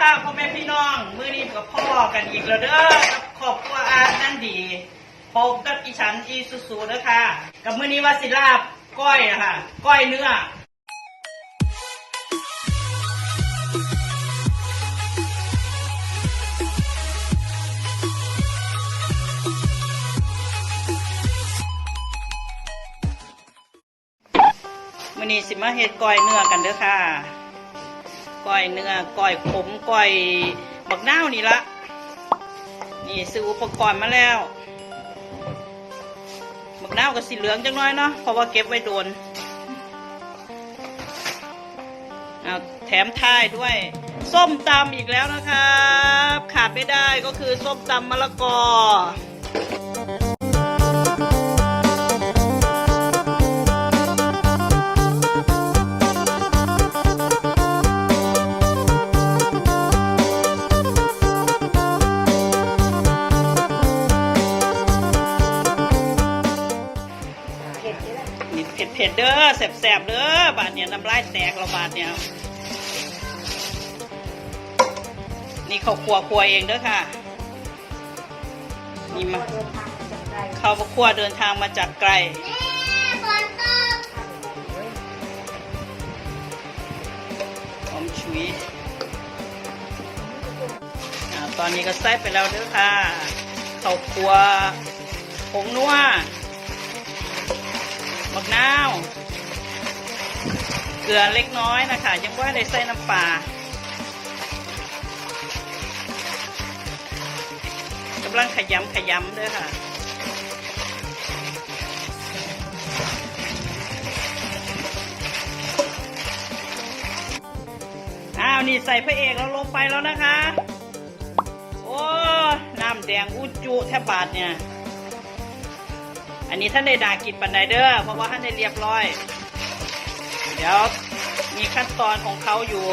ค่ะพ่อแม่พี่น้อง มื้อนี้กับพ่อกันอีกแล้วเด้อกับครอบครัวอาร์ตนั่นดีพบกับอีฉันอีสุสุเด้อค่ะกับมื้อนี้วาสิลาบก้อยอะค่ะก้อยเนื้อมื้อนี้สิมาเฮ็ดก้อยเนื้อกันเด้อค่ะ ก้อยเนื้อก้อยขมก้อยบักนาวนี่ละนี่ซื้ออุปกรณ์มาแล้วบักนาวก็สีเหลืองจังน้อยเนาะเพราะว่าเก็บไว้โดนเอาแถมท้ายด้วย ส้มตำอีกแล้วนะครับ ขาดไม่ได้ก็คือส้มตำมะละกอ เผ็ดเดๆเด้อแสบๆเด้อบาดเนี่ยน้ำลายแตกเราบาดเนี่ยนี่เขาครัวครัวเองเด้อค่ะนี่มาเขาครัวเดินทางมาจากไกลหอมฉุยตอนนี้ก็ใส่ไปแล้วเด้อค่ะเขาครัวผงนัว บักนาว เกลือเล็กน้อยนะคะ ยังว่าได้ใส่น้ำปลากำลังขยำขยำด้วยค่ะอ้าวนี่ใส่พระเอกเราลงไปแล้วนะคะ โอ้ น้ำแดงอุจจุแทบบาทเนี่ย อันนี้ท่านได้ดากินปันไดเดอร์เพราะว่าท่านได้เรียบร้อย เดี๋ยวมีขั้นตอนของเขาอยู่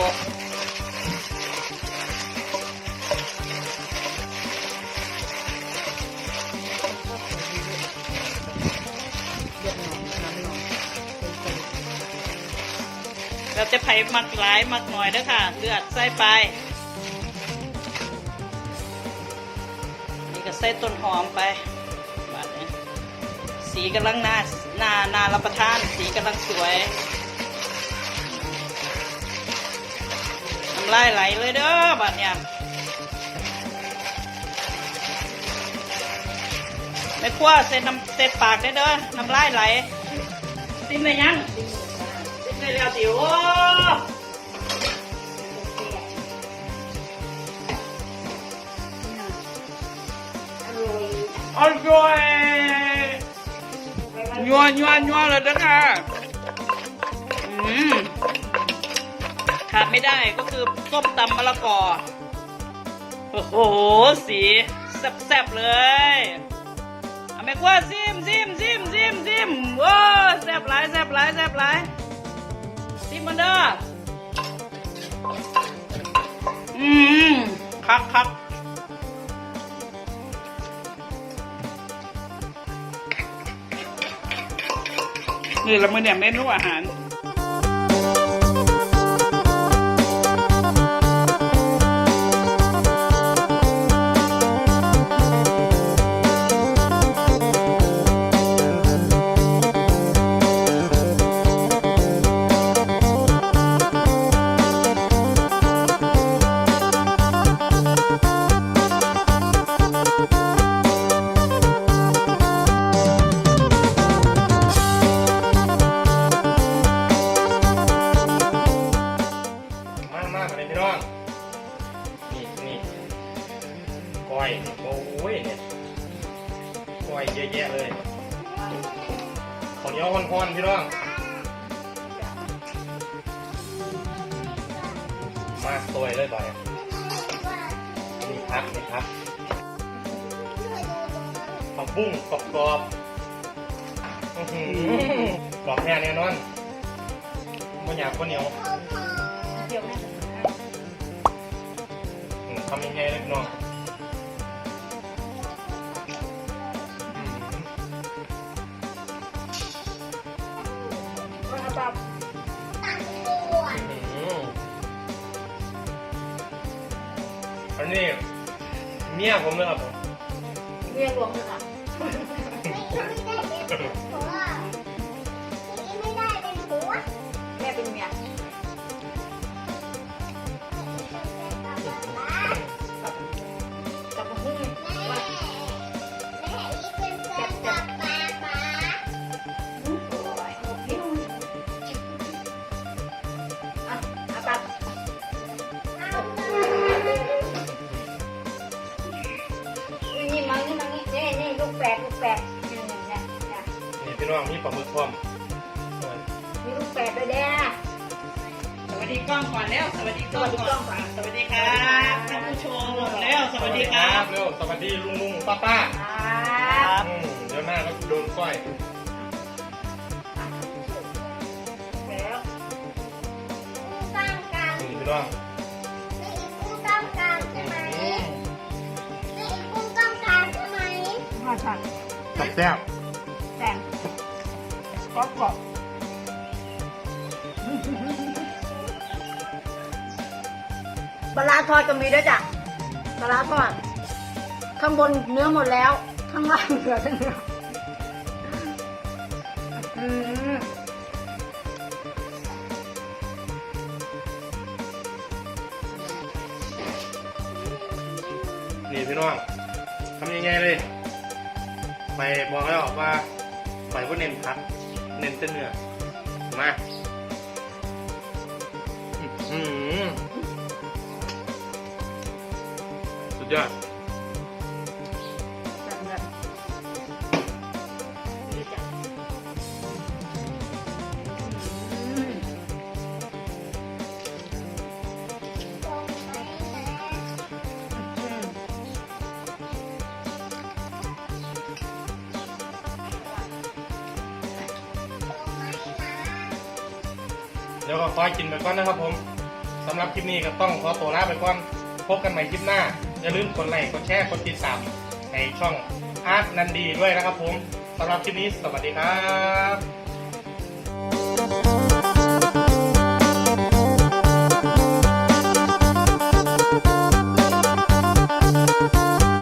เราจะไผ่มักหลายมักหน่อยเด้อค่ะ เลือดใส่ไป นี่ก็ใส่ต้นหอมไป สีกำลังน่าน่าน่ารับประทาน สีกำลังสวยน้ำลายไหลเลยเด้อบัดเนี่ยไม่คว้าเส้นน้ำเส้นปากได้เด้อน้ำลายไหลซิมเลยยังซิมเลยแล้วสิโอ้อร่อย ยัวยัวยัวเลยนะคะอืมขาดไม่ได้ก็คือส้มตำมะละกอ โอ้โห สีแซ่บๆเลยอาแม่กว่าซิมซิมซิมซิมซิมว้าแซ่บหลายแซ่บหลายแซ่บหลายซิมมันเด้ออืมคักคัก นี่ละมือเนี่ยเมนูอาหาร ก้อยนี่โอ้ยเนี่ยก้อยเยอะแยะเลยข้าวเหนียวพอนๆพี่น้อง มาสวยเลยบ่อยนี่พักนี่พักผักบุ้งกรอบกรอบๆอื้อหือกรอบแน่แน่นอนมันอยากข้าวเหนียวอืมทำยังไงเลยพี่น้อง นนี้เมียผมเลยครับผมเรียกรวมเลยค่ะ พี่น้องมีปลาหมึกพร้อมมีลูกแปดด้วยแด้สวัสดีกล้องก่อนแล้ว สวัสดีกล้องสวัสดีกล้องก่ก่ออนนสวัสดีครับท่านผู้ชมแล้ว สวัสดีครับเร็วสวัสดีลุงลุงป้าป้าครับอืมเดี๋ยวหน้าก็โดนก้อยแล้วคู่กลางกลางนี่พี่น้องแม่อีคู่กลางกลางใช่ไหมอืมแม่อีคู่กลางกลางใช่ไหมมาฉันแซ่บแต่ง ก็กรอบปลาร้าทอดก็มีด้วยจ้ะปลาร้าทอด ข้างบนเนื้อหมดแล้ว ข้างล่างเหลือแต่เนื้ออืมๆนี่พี่น้องทำยังไงเลย ไปบอกแล้วว่าไปว่าเน้นพัก เน้นเส้นเนื้อมาอืมสุดยอด เดี๋ยวก็คอยกินไปก่อนนะครับผมสำหรับคลิปนี้ก็ต้องขอตัวลาไปก่อนพบกันใหม่คลิปหน้า อย่าลืมกดไลค์กดแชร์กดติดตามในช่องอาร์ตนันดีด้วยนะครับผมสำหรับคลิปนี้สวัสดีครับ